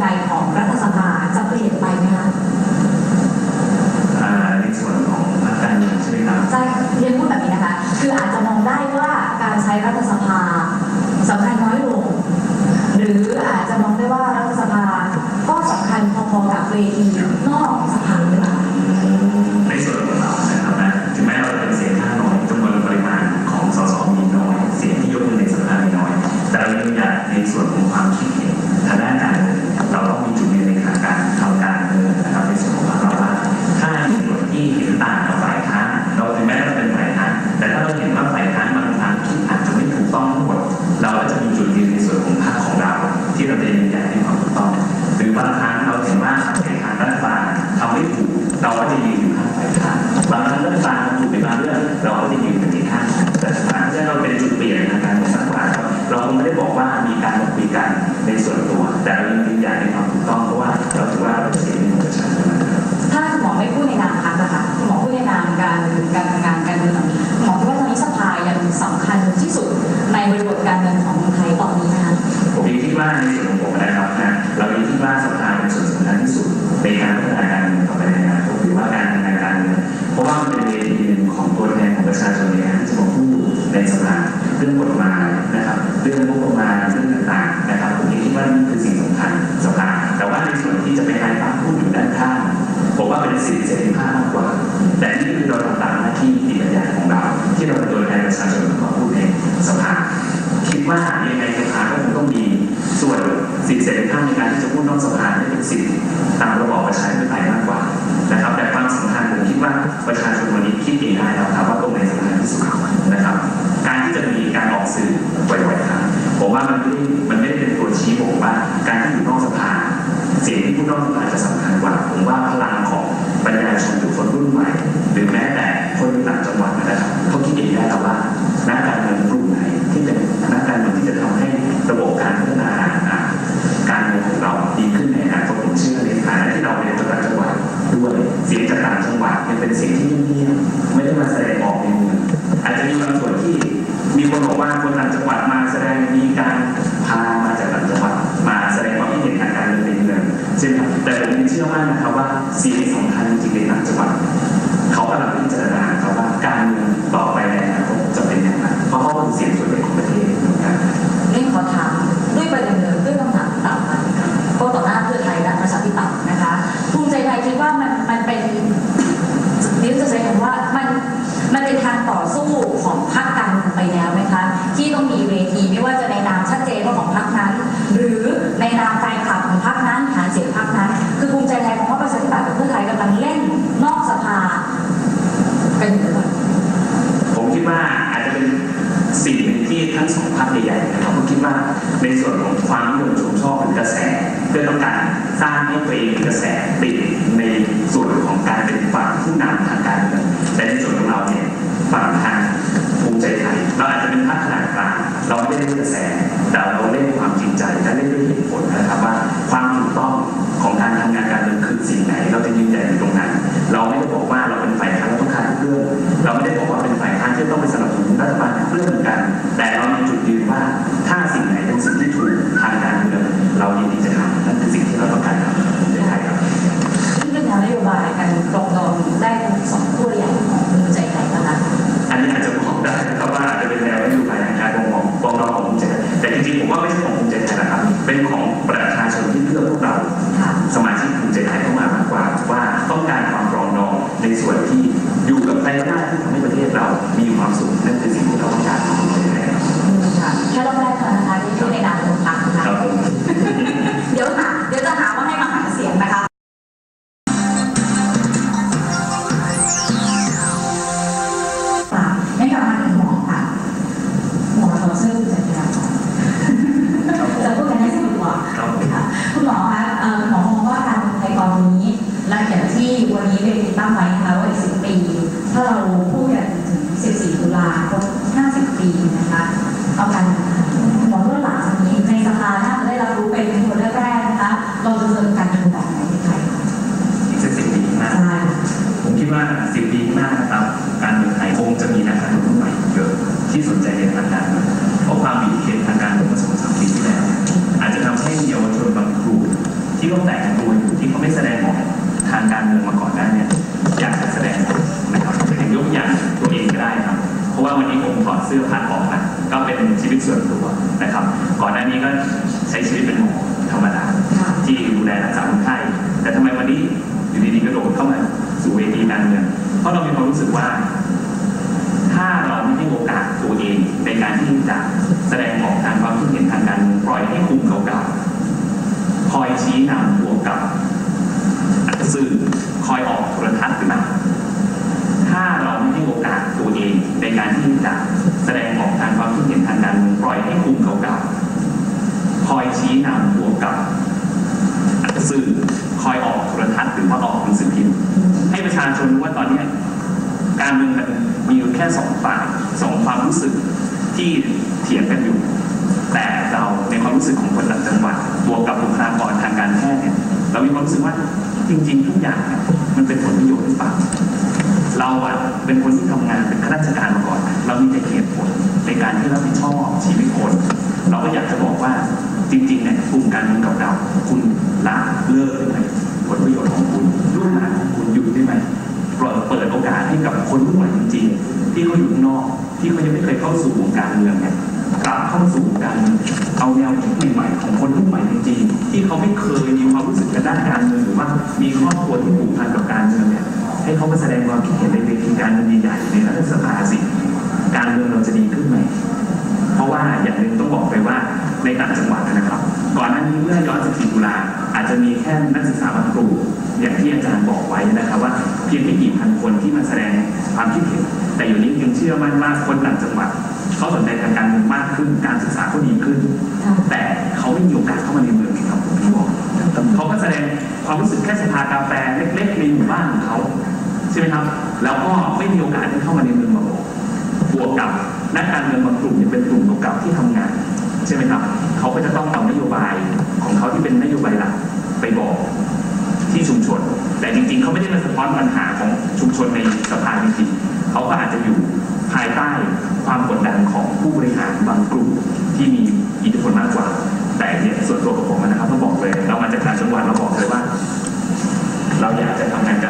ไกของรัฐสภาจะเปลี่ยนไปไหมคะอ่าในส่วนของนัการเมืองใช่ไหมครับ ใช่เรียนพูดแบบนี้นะคะ คืออาจจะมองได้ว่าการใช้รัฐสภาสำคัญน้อยลง หรืออาจจะมองได้ว่ารัฐสภาก็สำคัญพอๆกับเวที เราก็จะยืนอยู่ข้างฝ่ายค้านบางครั้งเรื่องบาลถูกในบางเรื่องเราก็จะยืนอยู่ในข้างแต่สถานที่เราเป็นจุดเปลี่ยนทางการเมืองมากกว่าเราคงไม่ได้บอกว่ามีการคุยกันในส่วนตัว แต่เรายืนยันในความถูกต้อง เรื่องกฎหมายนะครับเรื่องงบประมาณเรื่องต่างๆนะครับผมคิดว่านี่คือสิ่งสำคัญสำคัญแต่ว่าในส่วนที่จะไปไฮฟังผู้อยู่ด้านข้างผมว่าเป็นสิทธิเสรีภาพมากกว่า แต่นี่คือเราทำตามหน้าที่ติบัญญัติของเรา ที่เราเป็นตัวแทนประชาชนของผู้เองสภาคิดว่ายังไงสภาก็คงต้องมีส่วนสิทธิเสรีภาพในการที่จะพูดนอกสภานี่เป็นสิทธิตามระบอบประชา ว่ามันไม่มันไม่เป็นตัวชี้บอกว่าการที่อยู่นอกสภาเสียงที่พูดนอกสภาจะสำคัญกว่า ผมว่าพลังของประชาชนหรือคนรุ่นใหม่ หรือแม้แต่คนต่างจังหวัดนะครับเขาคิดเองได้แล้วว่าณการ สิ่งที่สำคัญจริงๆในต่างจังหวัดเขากำลังพิจารณาครับว่าการเมืงต่อไปในอนาคตจะเป็นอย่างไรเพราะเขาเป็นเสียงส่วนใหญ่ของประเทศเหมือนกันนี่ขอถามด้วยประเด็นเดิมด้วยคำถามต่างกันก็ต่อหน้าเพื่อไทยและประชาธิปัตย์นะคะภูมิใจไทยคิดว่ามันมันเป็นนี่จะใช้คำว่ามันมันเป็นทางต่อสู้ของพรรคการเมืองไปแล้วไหม ในส่วนของความนิยมชมชอบหรือกระแสเพื่อต้องการสร้างให้ตัวเองกระแสติดใน ใช้ชีวิตเป็นหมอธรรมดาค่ะที่ดูแลรักษาคนไข้แต่ทำไมวันนี้อยู่ดีๆกระโดดเข้ามาสู่เวทีการเมืองเพราะเรามีความรู้สึกว่า ถ้าเราไม่ให้โอกาสตัวเองในการที่จะแสดงออกทางความคิดเห็นทางการเมืองปล่อยให้คุมเก่าๆคอยชี้นำบวกกับสื่อคอยออกโทรทัศน์ขึ้นมาถ้าเราไม่ให้โอกาสตัวเองในการที่จะแสดงออกทางความคิดเห็นทางการเมืองปล่อยให้คุมเก่าๆคอยชี้นำบวกกับสื่อคอยออกโทรทัศน์หรือว่าออกหนังสือพิมพ์ให้ประชาชนรู้ว่าตอนนี้การเมืองมันมีอยู่แค่สองฝ่ายสองความรู้สึกที่เถียงกันอยู่ แต่เราในความรู้สึกของคนต่างจังหวัดบวกกับบุคลากรทางการแพทย์เนี่ยเรามีความรู้สึกว่าจริง ๆ ทุกอย่างมันเป็นผลประโยชน์หรือเปล่าเราอะเป็นคนที่ทำงานเป็นข้าราชการมาก่อน เรามีแต่เหตุผลในการที่รับผิดชอบชีวิตคน เราก็อยากจะบอกว่าจริงๆเนี่ยกลุ่มการเมืองเก่าๆคุณละเลิกได้ไหมผลประโย คนรุ่นใหม่จริงๆที่เขาอยู่ข้างนอก ที่เขายังไม่เคยเข้าสู่วงการเมืองเนี่ยกลับเข้าสู่วงการเอาแนวคิดใหม่ๆของคนรุ่นใหม่จริงๆที่เขาไม่เคยมีความรู้สึกกับด้านการเมืองหรือว่ามีครอบครัวที่ผูกพันกับการเมืองเนี่ยให้เขามาแสดงความคิดเห็นในเวทีการเมืองใหญ่ๆในรัฐสภาสิการเมืองเราจะดีขึ้นไหมเพราะว่าอย่างหนึ่งต้องบอกไปว่าในต่างจังหวัดนะครับ ก่อนหน้านี้เมื่อย้อนสิบสี่ตุลาอาจจะมีแค่นักศึกษาบางกลุ่ม อย่างที่อาจารย์บอกไว้นะครับว่าเพียงไม่กี่พันคนที่มาแสดงความคิดเห็นแต่อยู่นี้ยังเชื่อมั่นว่าคนต่างจังหวัดเขาสนใจทางการเมืองมากขึ้นการศึกษาก็ดีขึ้นค่ะแต่เขาไม่มีโอกาสเข้ามาในเมืองครับผมที่บอกเขาก็แสดงความรู้สึกแค่สภากาแฟเล็กๆในหมู่บ้านของเขาใช่ไหมครับ แล้วก็ไม่มีโอกาสได้เข้ามาในเมืองมาบอกบวกกับนักการเมืองบางกลุ่มเนี่ยเป็นกลุ่มเก่าๆที่ทำงาน ชนในสภาจริงๆเขาก็อาจจะอยู่ภายใต้ความกดดันของผู้บริหารบางกลุ่มที่มีอิทธิพลมากกว่า แต่เนี่ยส่วนตัวของผมนะครับต้องบอกเลย เรามาจากต่างจังหวัดเราบอกเลยว่า เราอยากจะทำงานกับ